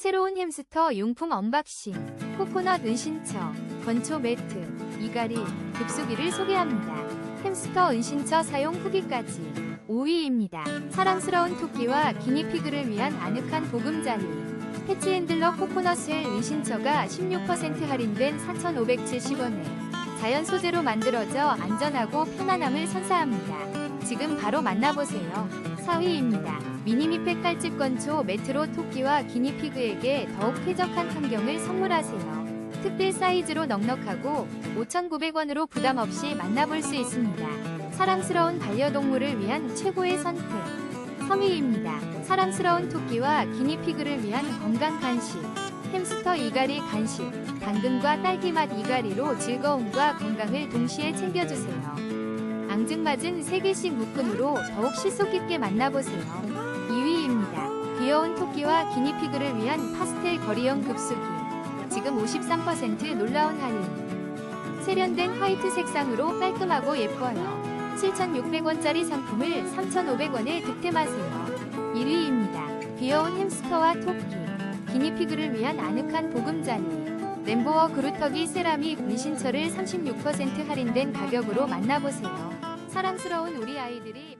새로운 햄스터 용품 언박싱, 코코넛 은신처, 건초 매트, 이가리, 급수기를 소개합니다. 햄스터 은신처 사용 후기까지 5위입니다. 사랑스러운 토끼와 기니피그를 위한 아늑한 보금자리. 패치핸들러 코코넛 쉘 은신처가 16% 할인된 4,570원에 자연 소재로 만들어져 안전하고 편안함을 선사합니다. 지금 바로 만나보세요. 4위입니다. 미니미팩 깔집 건초 매트로 토끼와 기니피그에게 더욱 쾌적한 환경을 선물하세요. 특별 사이즈로 넉넉하고 5,900원으로 부담 없이 만나볼 수 있습니다. 사랑스러운 반려동물을 위한 최고의 선택. 3위입니다. 사랑스러운 토끼와 기니피그를 위한 건강 간식. 햄스터 이가리 간식. 당근과 딸기맛 이가리로 즐거움과 건강을 동시에 챙겨주세요. 앙증맞은 3개씩 묶음으로 더욱 실속 깊게 만나보세요. 2위입니다. 귀여운 토끼와 기니피그를 위한 파스텔 거리형 급수기. 지금 53% 놀라운 할인. 세련된 화이트 색상으로 깔끔하고 예뻐요. 7,600원짜리 상품을 3,500원에 득템하세요. 1위입니다. 귀여운 햄스터와 토끼. 기니피그를 위한 아늑한 보금자리. 램보어 그루터기 세라믹 문신처를 36% 할인된 가격으로 만나보세요. 사랑스러운 우리 아이들이